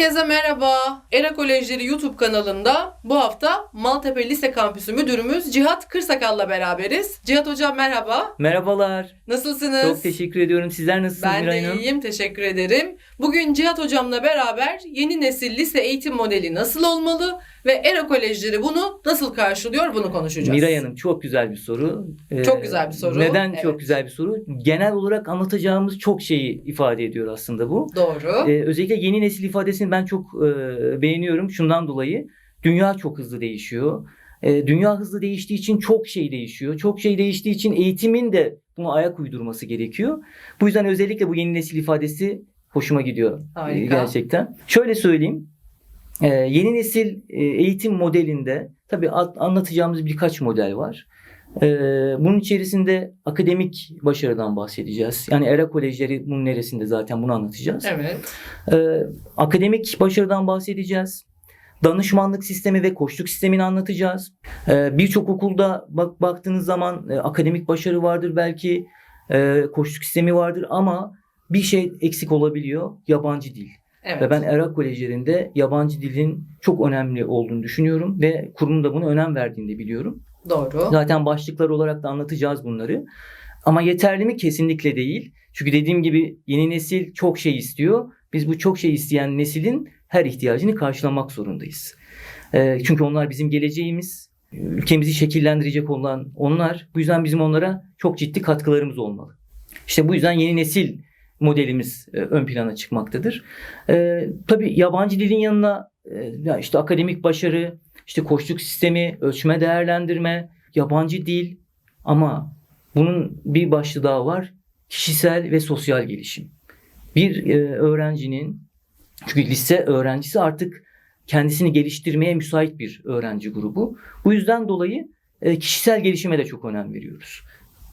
Herkese merhaba. Era Kolejleri YouTube kanalında bu hafta Maltepe Lise Kampüsü Müdürümüz Cihat Kırsakal'la beraberiz. Cihat Hocam merhaba. Merhabalar. Nasılsınız? Çok teşekkür ediyorum. Sizler nasılsınız Ben Miray de Hanım? iyiyim, teşekkür ederim. Bugün Cihat Hocam'la beraber yeni nesil lise eğitim modeli nasıl olmalı ve Era Kolejleri bunu nasıl karşılıyor bunu konuşacağız. Miray Hanım çok güzel bir soru. Ee, Çok güzel bir soru, Neden evet. çok güzel bir soru? Genel olarak anlatacağımız çok şeyi ifade ediyor aslında bu. Doğru. Ee, özellikle yeni nesil ifadesini ben çok e, beğeniyorum şundan dolayı. Dünya çok hızlı değişiyor. E, dünya hızlı değiştiği için çok şey değişiyor. Çok şey değiştiği için eğitimin de buna ayak uydurması gerekiyor. Bu yüzden özellikle bu yeni nesil ifadesi hoşuma gidiyor. e, Harika. gerçekten. Şöyle söyleyeyim. E, yeni nesil e, eğitim modelinde tabii at- anlatacağımız birkaç model var. E, bunun içerisinde akademik başarıdan bahsedeceğiz. Yani ERA kolejleri bunun neresinde zaten bunu anlatacağız. Evet. Ee, akademik başarıdan bahsedeceğiz. Danışmanlık sistemi ve koçluk sistemini anlatacağız. Ee, Birçok okulda bak baktığınız zaman e, akademik başarı vardır belki, e, koçluk sistemi vardır ama bir şey eksik olabiliyor. Yabancı dil. Evet. Ve ben ERA kolejlerinde yabancı dilin çok önemli olduğunu düşünüyorum ve kurum da buna önem verdiğini de biliyorum. Doğru. Zaten başlıklar olarak da anlatacağız bunları. Ama yeterli mi? Kesinlikle değil. Çünkü dediğim gibi yeni nesil çok şey istiyor. Biz bu çok şey isteyen neslin her ihtiyacını karşılamak zorundayız. Ee, çünkü onlar bizim geleceğimiz. Ülkemizi şekillendirecek olan onlar. Bu yüzden bizim onlara çok ciddi katkılarımız olmalı. İşte bu yüzden yeni nesil modelimiz e, ön plana çıkmaktadır. Ee, tabii yabancı dilin yanına e, ya işte akademik başarı, işte koçluk sistemi, ölçme değerlendirme, yabancı dil ama bunun bir başlığı daha var. Kişisel ve sosyal gelişim. Bir e, öğrencinin çünkü lise öğrencisi artık kendisini geliştirmeye müsait bir öğrenci grubu. Bu yüzden dolayı e, kişisel gelişime de çok önem veriyoruz.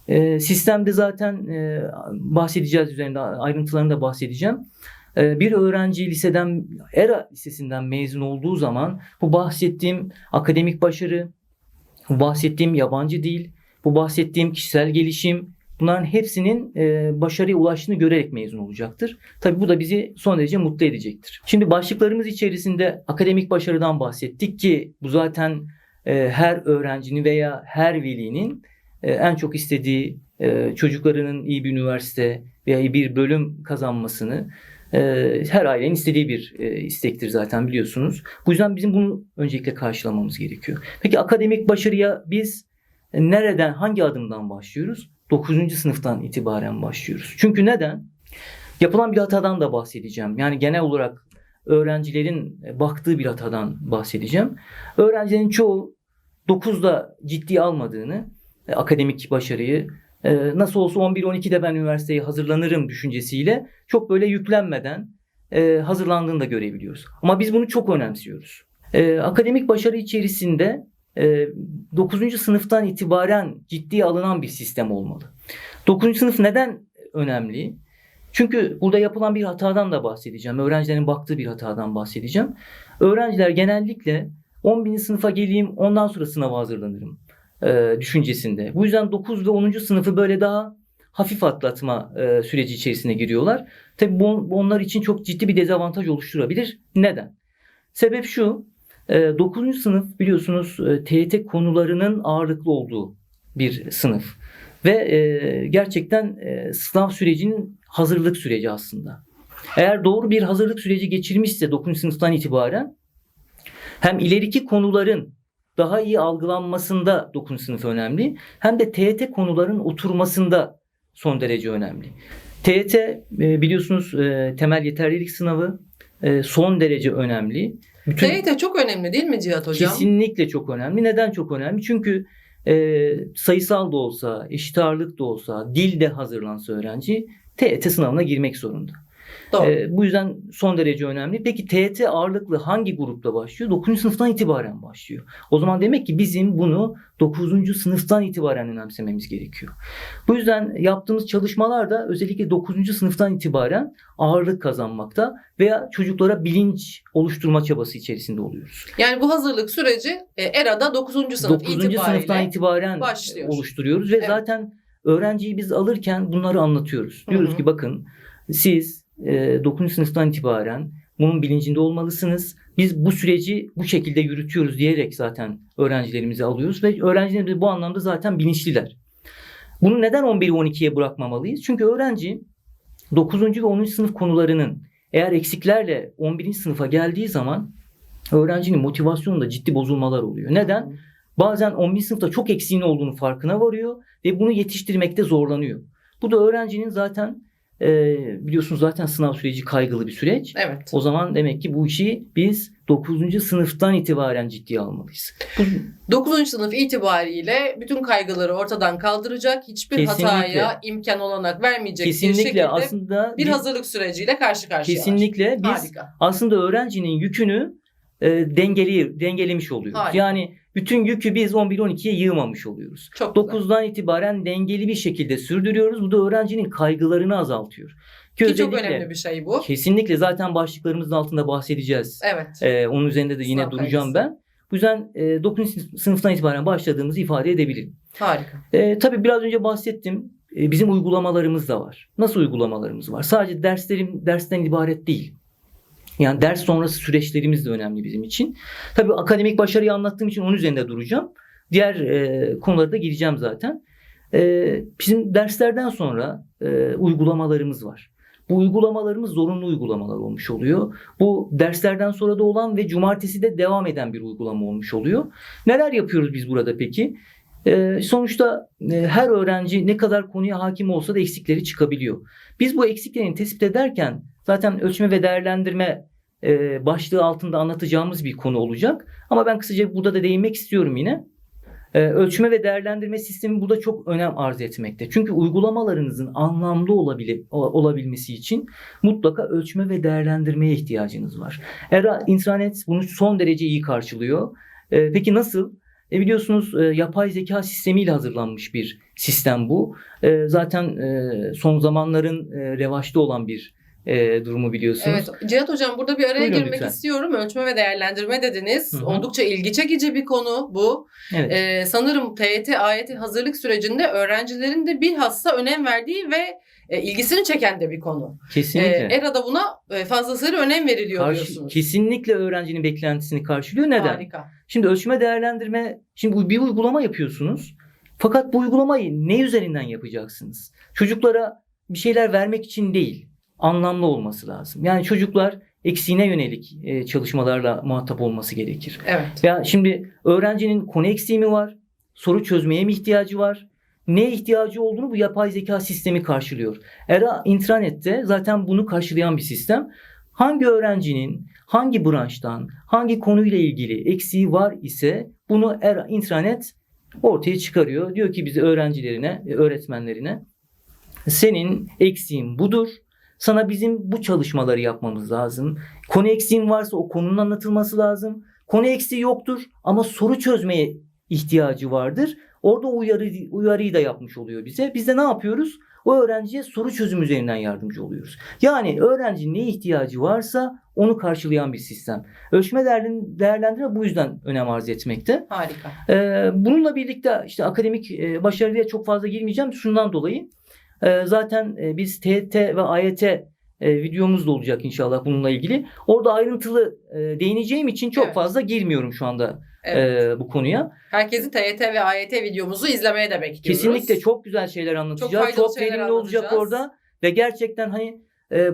E, sistemde zaten e, bahsedeceğiz üzerinde ayrıntılarını da bahsedeceğim. E, bir öğrenci liseden ERA lisesinden mezun olduğu zaman bu bahsettiğim akademik başarı, bu bahsettiğim yabancı dil, bu bahsettiğim kişisel gelişim bunların hepsinin e, başarıya ulaştığını görerek mezun olacaktır. Tabii bu da bizi son derece mutlu edecektir. Şimdi başlıklarımız içerisinde akademik başarıdan bahsettik ki bu zaten e, her öğrencinin veya her velinin e, en çok istediği çocuklarının iyi bir üniversite veya iyi bir bölüm kazanmasını her ailenin istediği bir e, istektir zaten biliyorsunuz. Bu yüzden bizim bunu öncelikle karşılamamız gerekiyor. Peki akademik başarıya biz nereden, hangi adımdan başlıyoruz? 9. sınıftan itibaren başlıyoruz. Çünkü neden? Yapılan bir hatadan da bahsedeceğim. Yani genel olarak öğrencilerin baktığı bir hatadan bahsedeceğim. Öğrencilerin çoğu 9'da ciddiye almadığını, e, akademik başarıyı, e, nasıl olsa 11-12'de ben üniversiteye hazırlanırım düşüncesiyle çok böyle yüklenmeden e, hazırlandığını da görebiliyoruz. Ama biz bunu çok önemsiyoruz. E, akademik başarı içerisinde e, 9. sınıftan itibaren ciddiye alınan bir sistem olmalı. 9. sınıf neden önemli? Çünkü burada yapılan bir hatadan da bahsedeceğim. Öğrencilerin baktığı bir hatadan bahsedeceğim. Öğrenciler genellikle 11. sınıfa geleyim ondan sonra sınava hazırlanırım e, düşüncesinde. Bu yüzden 9 ve 10. sınıfı böyle daha hafif atlatma e, süreci içerisine giriyorlar. Tabii bu, bu onlar için çok ciddi bir dezavantaj oluşturabilir. Neden? Sebep şu. E, 9. sınıf biliyorsunuz e, TYT konularının ağırlıklı olduğu bir sınıf. Ve e, gerçekten e, sınav sürecinin hazırlık süreci aslında. Eğer doğru bir hazırlık süreci geçirmişse 9. sınıftan itibaren hem ileriki konuların daha iyi algılanmasında 9. sınıf önemli hem de TYT konuların oturmasında son derece önemli. TYT e, biliyorsunuz e, temel yeterlilik sınavı e, son derece önemli. Bütün TYT çok önemli değil mi Cihat Hocam? Kesinlikle çok önemli. Neden çok önemli? Çünkü e, sayısal da olsa, eşit ağırlık da olsa, dil de hazırlansa öğrenci TYT sınavına girmek zorunda. Doğru. E, bu yüzden son derece önemli. Peki TYT ağırlıklı hangi grupta başlıyor? 9. sınıftan itibaren başlıyor. O zaman demek ki bizim bunu 9. sınıftan itibaren önemsememiz gerekiyor. Bu yüzden yaptığımız çalışmalar da özellikle 9. sınıftan itibaren ağırlık kazanmakta veya çocuklara bilinç oluşturma çabası içerisinde oluyoruz. Yani bu hazırlık süreci e, ERA'da 9. sınıf 9. itibariyle sınıftan itibaren başlıyor. oluşturuyoruz ve Evet. zaten öğrenciyi biz alırken bunları anlatıyoruz. Diyoruz Hı hı. ki bakın siz e, 9. sınıftan itibaren Bunun bilincinde olmalısınız. Biz bu süreci bu şekilde yürütüyoruz diyerek zaten öğrencilerimizi alıyoruz ve öğrencilerimiz bu anlamda zaten bilinçliler. Bunu neden 11 12'ye bırakmamalıyız? Çünkü öğrenci 9. ve 10. sınıf konularının eğer eksiklerle 11. sınıfa geldiği zaman öğrencinin motivasyonunda ciddi bozulmalar oluyor. Neden? Bazen 11. sınıfta çok eksiğin olduğunu farkına varıyor ve bunu yetiştirmekte zorlanıyor. Bu da öğrencinin zaten e, biliyorsunuz zaten sınav süreci kaygılı bir süreç. Evet. O zaman demek ki bu işi biz 9. sınıftan itibaren ciddiye almalıyız. Bu 9. sınıf itibariyle bütün kaygıları ortadan kaldıracak, hiçbir Kesinlikle. hataya imkan olanak vermeyecek bir kesinlikle şekilde aslında bir hazırlık süreciyle karşı karşıya. kesinlikle biz Harika. aslında öğrencinin yükünü e, dengeli dengelemiş oluyoruz. Harika. Yani bütün yükü biz 11 12'ye yığmamış oluyoruz. Çok güzel. 9'dan itibaren dengeli bir şekilde sürdürüyoruz. Bu da öğrencinin kaygılarını azaltıyor. Ki, Ki çok önemli bir şey bu. Kesinlikle zaten başlıklarımızın altında bahsedeceğiz. Evet. Ee, onun üzerinde de yine Sınav duracağım kaygısı. ben. Bu yüzden e, 9. sınıftan itibaren başladığımızı ifade edebilirim. Harika. E, tabii biraz önce bahsettim. E, bizim uygulamalarımız da var. Nasıl uygulamalarımız var? Sadece derslerim dersten ibaret değil. Yani ders sonrası süreçlerimiz de önemli bizim için. Tabii akademik başarıyı anlattığım için onun üzerinde duracağım. Diğer e, konulara da gireceğim zaten. E, bizim derslerden sonra e, uygulamalarımız var. Bu uygulamalarımız zorunlu uygulamalar olmuş oluyor. Bu derslerden sonra da olan ve cumartesi de devam eden bir uygulama olmuş oluyor. Neler yapıyoruz biz burada peki? Ee, sonuçta e, her öğrenci ne kadar konuya hakim olsa da eksikleri çıkabiliyor. Biz bu eksiklerini tespit ederken zaten ölçme ve değerlendirme e, başlığı altında anlatacağımız bir konu olacak. Ama ben kısaca burada da değinmek istiyorum yine. Ee, ölçme ve değerlendirme sistemi burada çok önem arz etmekte. Çünkü uygulamalarınızın anlamlı olabile, o- olabilmesi için mutlaka ölçme ve değerlendirmeye ihtiyacınız var. Era intranet bunu son derece iyi karşılıyor. Ee, peki nasıl? E biliyorsunuz e, yapay zeka sistemiyle hazırlanmış bir sistem bu. E, zaten e, son zamanların e, revaçta olan bir e, durumu biliyorsunuz. Evet. Cihat Hocam burada bir araya Buyurun girmek lütfen. istiyorum. Ölçme ve değerlendirme dediniz. Hı hı. Oldukça ilgi çekici bir konu bu. Evet. Ee, sanırım TYT, AYT hazırlık sürecinde öğrencilerin de bilhassa önem verdiği ve e, ilgisini çeken de bir konu. Kesinlikle. ERA'da buna e, fazlasıyla önem veriliyor Karşı- diyorsunuz. kesinlikle öğrencinin beklentisini karşılıyor. Neden? Harika. Şimdi ölçme değerlendirme, şimdi bir uygulama yapıyorsunuz. Fakat bu uygulamayı ne üzerinden yapacaksınız? Çocuklara bir şeyler vermek için değil, anlamlı olması lazım. Yani çocuklar eksiğine yönelik e, çalışmalarla muhatap olması gerekir. Evet. Ya şimdi öğrencinin konu eksiği mi var? Soru çözmeye mi ihtiyacı var? Neye ihtiyacı olduğunu bu yapay zeka sistemi karşılıyor. ERA intranette zaten bunu karşılayan bir sistem. Hangi öğrencinin hangi branştan, hangi konuyla ilgili eksiği var ise bunu ERA intranet ortaya çıkarıyor. Diyor ki bize öğrencilerine, öğretmenlerine senin eksiğin budur. Sana bizim bu çalışmaları yapmamız lazım. Konu eksiğin varsa o konunun anlatılması lazım. Konu eksiği yoktur ama soru çözmeye ihtiyacı vardır. Orada uyarı, uyarıyı da yapmış oluyor bize. Biz de ne yapıyoruz? O öğrenciye soru çözüm üzerinden yardımcı oluyoruz. Yani öğrencinin ne ihtiyacı varsa onu karşılayan bir sistem. Ölçme değerlen- değerlendirme bu yüzden önem arz etmekte. Harika. Ee, bununla birlikte işte akademik e, başarıya çok fazla girmeyeceğim şundan dolayı. Ee, zaten e, biz TET ve AYT e, videomuz da olacak inşallah bununla ilgili. Orada ayrıntılı e, değineceğim için çok Evet. fazla girmiyorum şu anda Evet. e, bu konuya. Herkesi TYT ve AYT videomuzu izlemeye de bekliyoruz. Kesinlikle çok güzel şeyler anlatacağız. faydalı Çok, şeyler verimli olacak anlatacağız. orada ve gerçekten hani e,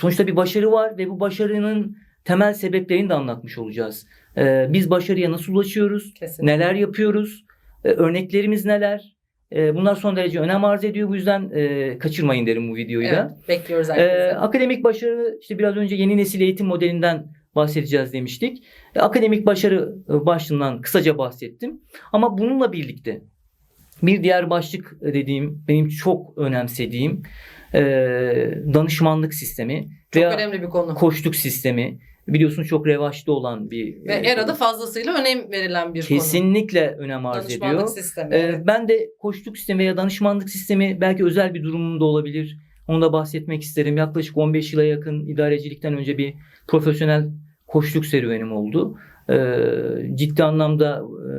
sonuçta bir başarı var ve bu başarının temel sebeplerini de anlatmış olacağız. E, biz başarıya nasıl ulaşıyoruz? Kesinlikle. Neler yapıyoruz? E, örneklerimiz neler? E, bunlar son derece önem arz ediyor. Bu yüzden e, kaçırmayın derim bu videoyu da. Evet, bekliyoruz E, herkese. akademik başarı işte biraz önce yeni nesil eğitim modelinden bahsedeceğiz demiştik. E, akademik başarı e, başlığından kısaca bahsettim. Ama bununla birlikte bir diğer başlık dediğim benim çok önemsediğim e, danışmanlık sistemi Çok veya önemli bir konu. koçluk sistemi biliyorsunuz çok revaçta olan bir Ve e, ERA'da fazlasıyla önem verilen bir kesinlikle önem konu. arz Danışmanlık ediyor. sistemi. Ee, evet. Ben de koçluk sistemi veya danışmanlık sistemi belki özel bir durumum da olabilir. Onu da bahsetmek isterim. Yaklaşık 15 yıla yakın idarecilikten önce bir profesyonel koçluk serüvenim oldu. Ee, ciddi anlamda e,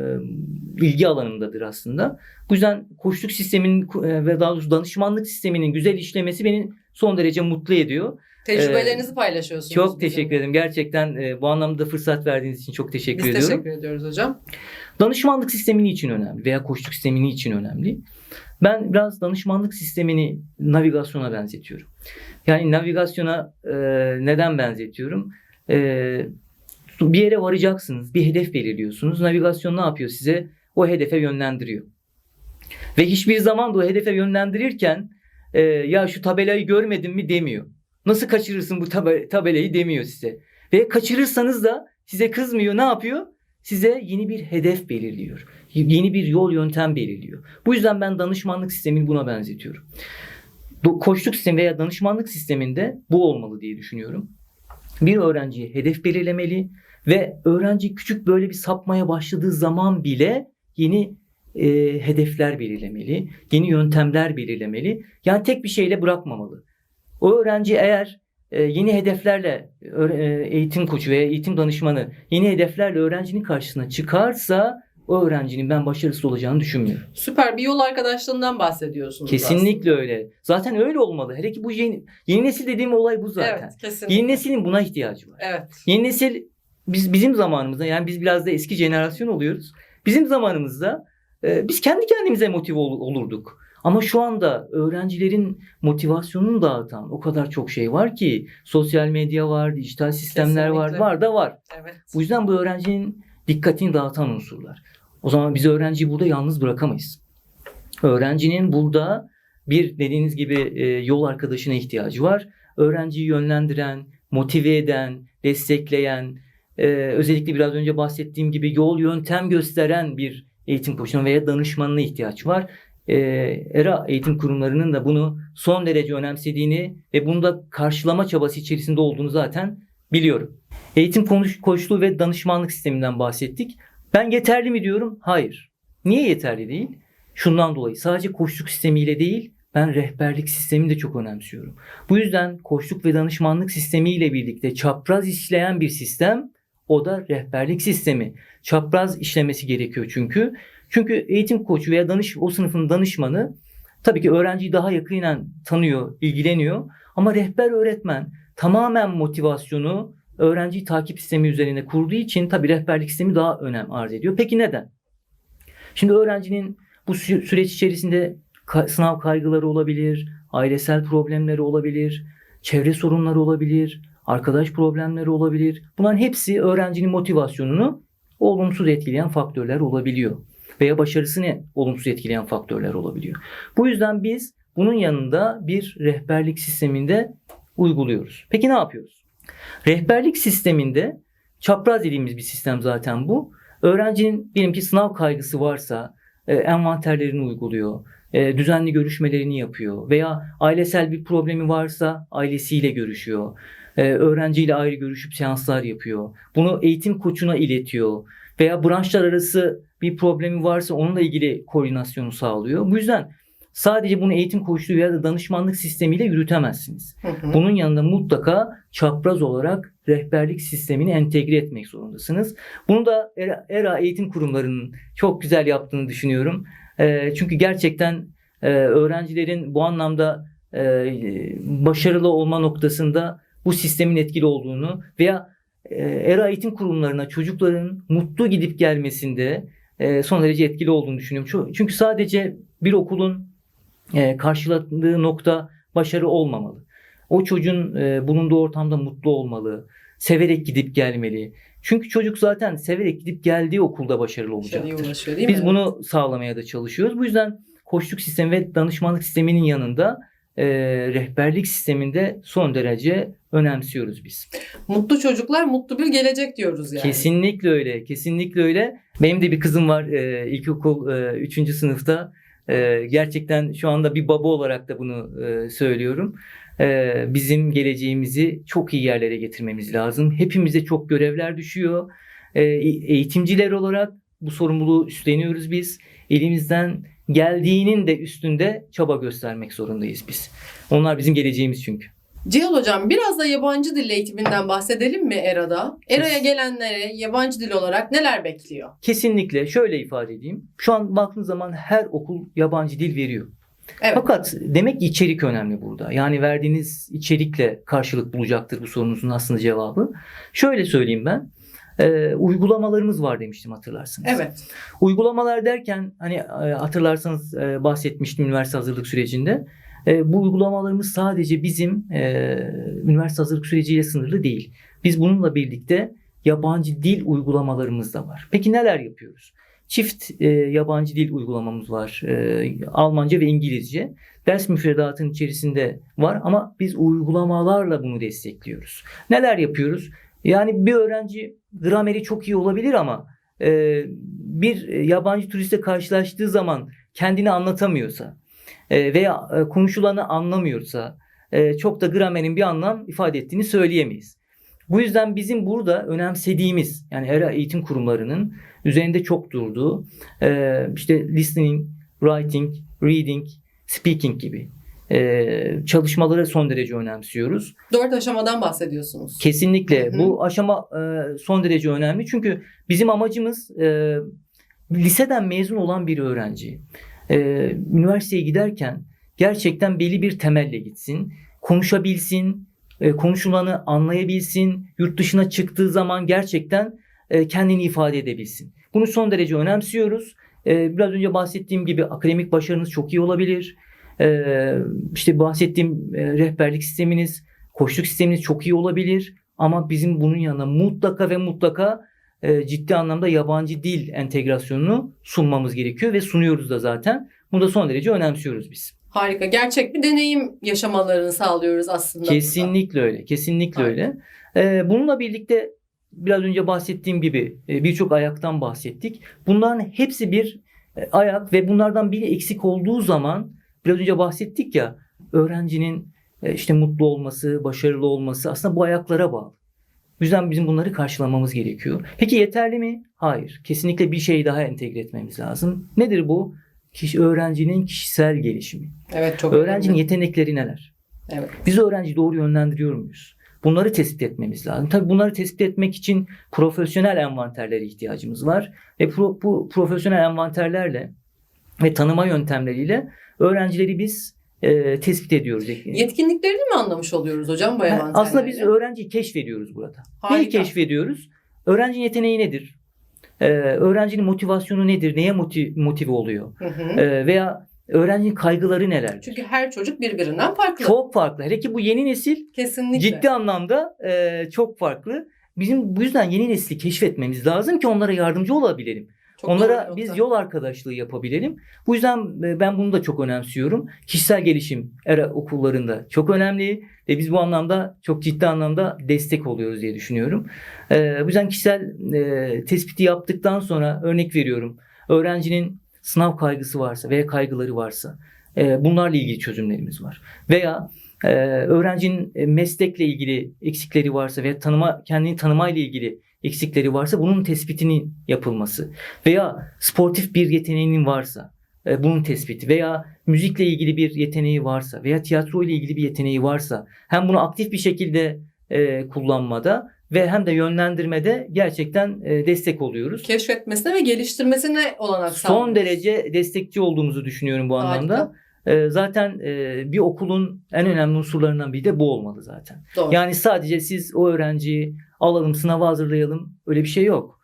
ilgi alanımdadır aslında. Bu yüzden koçluk sisteminin e, ve daha doğrusu danışmanlık sisteminin güzel işlemesi beni son derece mutlu ediyor. Tecrübelerinizi paylaşıyorsunuz. Çok teşekkür ederim. Gerçekten e, bu anlamda fırsat verdiğiniz için çok teşekkür Biz ediyorum. teşekkür ediyoruz hocam. Danışmanlık sistemi için önemli veya koçluk sistemi için önemli. Ben biraz danışmanlık sistemini navigasyona benzetiyorum. Yani navigasyona e, neden benzetiyorum? E, bir yere varacaksınız, bir hedef belirliyorsunuz. Navigasyon ne yapıyor size? O hedefe yönlendiriyor. Ve hiçbir zaman da o hedefe yönlendirirken e, ya şu tabelayı görmedin mi demiyor. Nasıl kaçırırsın bu tabe- tabelayı demiyor size. Ve kaçırırsanız da size kızmıyor. Ne yapıyor? Size yeni bir hedef belirliyor. Yeni bir yol yöntem belirliyor. Bu yüzden ben danışmanlık sistemini buna benzetiyorum. Koçluk sistemi veya danışmanlık sisteminde bu olmalı diye düşünüyorum. Bir öğrenciye hedef belirlemeli ve öğrenci küçük böyle bir sapmaya başladığı zaman bile yeni e, hedefler belirlemeli, yeni yöntemler belirlemeli. Yani tek bir şeyle bırakmamalı. O öğrenci eğer e, yeni hedeflerle öğre- e, eğitim koçu veya eğitim danışmanı yeni hedeflerle öğrencinin karşısına çıkarsa o öğrencinin ben başarısız olacağını düşünmüyorum. Süper bir yol arkadaşlığından bahsediyorsunuz Kesinlikle öyle. Zaten öyle olmalı. Hele ki bu yeni, yeni nesil dediğim olay bu aslında. zaten. Evet kesinlikle. Yeni neslin buna ihtiyacı var. Evet. Yeni nesil biz bizim zamanımızda yani biz biraz da eski jenerasyon oluyoruz. Bizim zamanımızda e, biz kendi kendimize motive ol- olurduk. Ama şu anda öğrencilerin motivasyonunu dağıtan o kadar çok şey var ki sosyal medya var, dijital sistemler var, Kesinlikle. var da var. Evet. Bu yüzden bu öğrencinin dikkatini dağıtan unsurlar. O zaman biz öğrenciyi burada yalnız bırakamayız. Öğrencinin burada bir dediğiniz gibi e, yol arkadaşına ihtiyacı var. Öğrenciyi yönlendiren, motive eden, destekleyen, e, özellikle biraz önce bahsettiğim gibi yol yöntem gösteren bir eğitim koçuna veya danışmanına ihtiyaç var. E, ERA eğitim kurumlarının da bunu son derece önemsediğini ve bunu da karşılama çabası içerisinde olduğunu zaten biliyorum. Eğitim konuş- koçluğu ve danışmanlık sisteminden bahsettik. Ben yeterli mi diyorum? Hayır. Niye yeterli değil? Şundan dolayı sadece koçluk sistemiyle değil ben rehberlik sistemini de çok önemsiyorum. Bu yüzden koçluk ve danışmanlık sistemiyle birlikte çapraz işleyen bir sistem o da rehberlik sistemi. Çapraz işlemesi gerekiyor çünkü. Çünkü eğitim koçu veya danış o sınıfın danışmanı tabii ki öğrenciyi daha yakinen tanıyor, ilgileniyor ama rehber öğretmen tamamen motivasyonu öğrenci takip sistemi üzerine kurduğu için tabii rehberlik sistemi daha önem arz ediyor. Peki neden? Şimdi öğrencinin bu sü- süreç içerisinde sınav kaygıları olabilir, ailesel problemleri olabilir, çevre sorunları olabilir, arkadaş problemleri olabilir. Bunların hepsi öğrencinin motivasyonunu olumsuz etkileyen faktörler olabiliyor. Veya başarısını olumsuz etkileyen faktörler olabiliyor. Bu yüzden biz bunun yanında bir rehberlik sisteminde uyguluyoruz. Peki ne yapıyoruz? Rehberlik sisteminde çapraz dediğimiz bir sistem zaten bu. Öğrencinin diyelim ki sınav kaygısı varsa e, envanterlerini uyguluyor. e, düzenli görüşmelerini yapıyor. Veya ailesel bir problemi varsa ailesiyle görüşüyor. E, öğrenciyle ayrı görüşüp seanslar yapıyor. Bunu eğitim koçuna iletiyor. Veya branşlar arası bir problemi varsa onunla ilgili koordinasyonu sağlıyor. Bu yüzden sadece bunu eğitim koçluğu ya da danışmanlık sistemiyle yürütemezsiniz. Hı hı. Bunun yanında mutlaka çapraz olarak rehberlik sistemini entegre etmek zorundasınız. Bunu da ERA, ERA eğitim kurumlarının çok güzel yaptığını düşünüyorum. Ee, çünkü gerçekten e, öğrencilerin bu anlamda e, başarılı olma noktasında bu sistemin etkili olduğunu veya e, ERA eğitim kurumlarına çocukların mutlu gidip gelmesinde e, son derece etkili olduğunu düşünüyorum. Çünkü sadece bir okulun e, karşıladığı nokta başarı olmamalı. O çocuğun e, bulunduğu ortamda mutlu olmalı, severek gidip gelmeli. Çünkü çocuk zaten severek gidip geldiği okulda başarılı Başarıya olacaktır. değil mi? Biz bunu sağlamaya da çalışıyoruz. Bu yüzden koçluk sistemi ve danışmanlık sisteminin yanında e, rehberlik sisteminde son derece önemsiyoruz biz. Mutlu çocuklar mutlu bir gelecek diyoruz yani. Kesinlikle öyle. Kesinlikle öyle. Benim de bir kızım var e, ilkokul 3. sınıfta. E, gerçekten şu anda bir baba olarak da bunu e, söylüyorum. E, bizim geleceğimizi çok iyi yerlere getirmemiz lazım. Hepimize çok görevler düşüyor. E, eğitimciler olarak bu sorumluluğu üstleniyoruz biz. Elimizden geldiğinin de üstünde çaba göstermek zorundayız biz. Onlar bizim geleceğimiz çünkü. Cihal Hocam biraz da yabancı dil eğitiminden bahsedelim mi ERA'da? ERA'ya gelenlere yabancı dil olarak neler bekliyor? Kesinlikle şöyle ifade edeyim. Şu an baktığınız zaman her okul yabancı dil veriyor. Evet. Fakat demek ki içerik önemli burada. Yani verdiğiniz içerikle karşılık bulacaktır bu sorunuzun aslında cevabı. Şöyle söyleyeyim ben. Ee, uygulamalarımız var demiştim hatırlarsınız. Evet. Uygulamalar derken hani e, hatırlarsanız e, bahsetmiştim üniversite hazırlık sürecinde. E, bu uygulamalarımız sadece bizim e, üniversite hazırlık süreciyle sınırlı değil. Biz bununla birlikte yabancı dil uygulamalarımız da var. Peki neler yapıyoruz? Çift e, yabancı dil uygulamamız var. E, Almanca ve İngilizce. Ders müfredatının içerisinde var ama biz uygulamalarla bunu destekliyoruz. Neler yapıyoruz? Yani bir öğrenci grameri çok iyi olabilir ama e, bir yabancı turistle karşılaştığı zaman kendini anlatamıyorsa e, veya e, konuşulanı anlamıyorsa e, çok da gramerin bir anlam ifade ettiğini söyleyemeyiz. Bu yüzden bizim burada önemsediğimiz yani ERA eğitim kurumlarının üzerinde çok durduğu e, işte listening, writing, reading, speaking gibi e, çalışmaları son derece önemsiyoruz. Dört aşamadan bahsediyorsunuz. Kesinlikle Hı hı. bu aşama e, son derece önemli çünkü bizim amacımız e, liseden mezun olan bir öğrenci e, üniversiteye giderken gerçekten belli bir temelle gitsin, konuşabilsin, e, konuşulanı anlayabilsin, yurt dışına çıktığı zaman gerçekten e, kendini ifade edebilsin. Bunu son derece önemsiyoruz. E, biraz önce bahsettiğim gibi akademik başarınız çok iyi olabilir. E, işte bahsettiğim e, rehberlik sisteminiz, koçluk sisteminiz çok iyi olabilir. Ama bizim bunun yanına mutlaka ve mutlaka e, ciddi anlamda yabancı dil entegrasyonunu sunmamız gerekiyor ve sunuyoruz da zaten. Bunu da son derece önemsiyoruz biz. Harika. Gerçek bir deneyim yaşamalarını sağlıyoruz aslında. burada. Kesinlikle öyle. Kesinlikle Harika. öyle. Ee, bununla birlikte biraz önce bahsettiğim gibi e, birçok ayaktan bahsettik. Bunların hepsi bir ayak ve bunlardan biri eksik olduğu zaman biraz önce bahsettik ya öğrencinin e, işte mutlu olması, başarılı olması aslında bu ayaklara bağlı. Bu yüzden bizim bunları karşılamamız gerekiyor. Peki yeterli mi? Hayır. Kesinlikle bir şey daha entegre etmemiz lazım. Nedir bu? Kişi öğrencinin kişisel gelişimi. Evet çok Öğrencinin önemli. yetenekleri neler? Evet. Biz öğrenciyi doğru yönlendiriyor muyuz? Bunları tespit etmemiz lazım. Tabii bunları tespit etmek için profesyonel envanterlere ihtiyacımız var. Ve pro- bu profesyonel envanterlerle ve tanıma yöntemleriyle öğrencileri biz e, tespit ediyoruz. Yetkinliklerini mi anlamış oluyoruz hocam bu envanterleri? Aslında biz öğrenciyi keşfediyoruz burada. Neyi Harika. keşfediyoruz? Öğrencinin yeteneği nedir? Ee, öğrencinin motivasyonu nedir? Neye motiv- motive oluyor? Hı hı. Ee, veya öğrencinin kaygıları nelerdir? Çünkü her çocuk birbirinden farklı. Çok farklı. Hele ki bu yeni nesil Kesinlikle. ciddi anlamda e, çok farklı. Bizim bu yüzden yeni nesli keşfetmemiz lazım ki onlara yardımcı olabilelim. Çok onlara biz yol arkadaşlığı yapabilelim. Bu yüzden e, ben bunu da çok önemsiyorum. Kişisel gelişim ERA okullarında çok önemli ve biz bu anlamda çok ciddi anlamda destek oluyoruz diye düşünüyorum. E, bu yüzden kişisel e, tespiti yaptıktan sonra örnek veriyorum. Öğrencinin sınav kaygısı varsa veya kaygıları varsa e, bunlarla ilgili çözümlerimiz var. Veya e, öğrencinin e, meslekle ilgili eksikleri varsa veya tanıma kendini tanımayla ilgili eksikleri varsa bunun tespitinin yapılması veya sportif bir yeteneğinin varsa e, bunun tespiti veya müzikle ilgili bir yeteneği varsa veya tiyatro ile ilgili bir yeteneği varsa hem bunu aktif bir şekilde e, kullanmada ve hem de yönlendirmede gerçekten e, destek oluyoruz. keşfetmesine ve geliştirmesine olanak Son sağlıyoruz. derece destekçi olduğumuzu düşünüyorum bu anlamda. E, zaten e, bir okulun en önemli unsurlarından biri de bu olmalı zaten. Doğru. Yani sadece siz o öğrenciyi alalım sınava hazırlayalım öyle bir şey yok.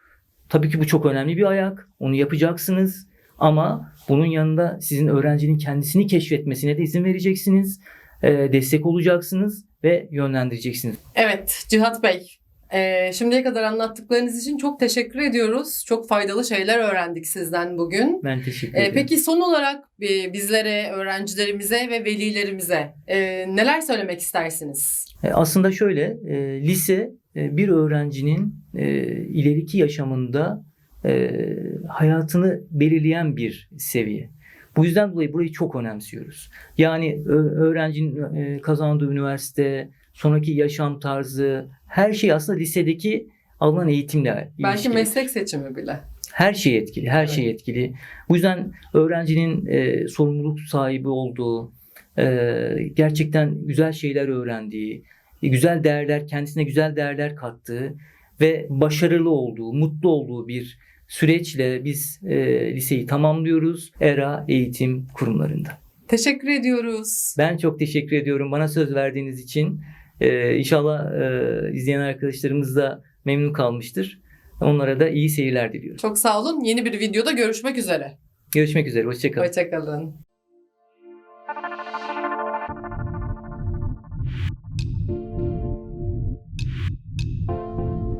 Tabii ki bu çok önemli bir ayak. Onu yapacaksınız. Ama bunun yanında sizin öğrencinin kendisini keşfetmesine de izin vereceksiniz. E, destek olacaksınız ve yönlendireceksiniz. Evet Cihat Bey. E, şimdiye kadar anlattıklarınız için çok teşekkür ediyoruz. Çok faydalı şeyler öğrendik sizden bugün. Ben teşekkür E, ederim. peki son olarak e, bizlere, öğrencilerimize ve velilerimize e, neler söylemek istersiniz? E, Aslında şöyle, e, lise e, bir öğrencinin e, ileriki yaşamında e, hayatını belirleyen bir seviye. Bu yüzden dolayı burayı çok önemsiyoruz. Yani öğrencinin kazandığı üniversite, sonraki yaşam tarzı, her şey aslında lisedeki alınan eğitimle Belki ilişkili. meslek seçimi bile. Her şey etkili, her Evet. şey etkili. Bu yüzden öğrencinin e, sorumluluk sahibi olduğu, e, gerçekten güzel şeyler öğrendiği, güzel değerler, kendisine güzel değerler kattığı ve başarılı olduğu, mutlu olduğu bir süreçle biz e, liseyi tamamlıyoruz ERA eğitim kurumlarında. Teşekkür ediyoruz. Ben çok teşekkür ediyorum bana söz verdiğiniz için. Ee, inşallah e, izleyen arkadaşlarımız da memnun kalmıştır. Onlara da iyi seyirler diliyorum. Çok sağ olun. Yeni bir videoda görüşmek üzere. Görüşmek üzere. Hoşçakalın. Hoşçakalın.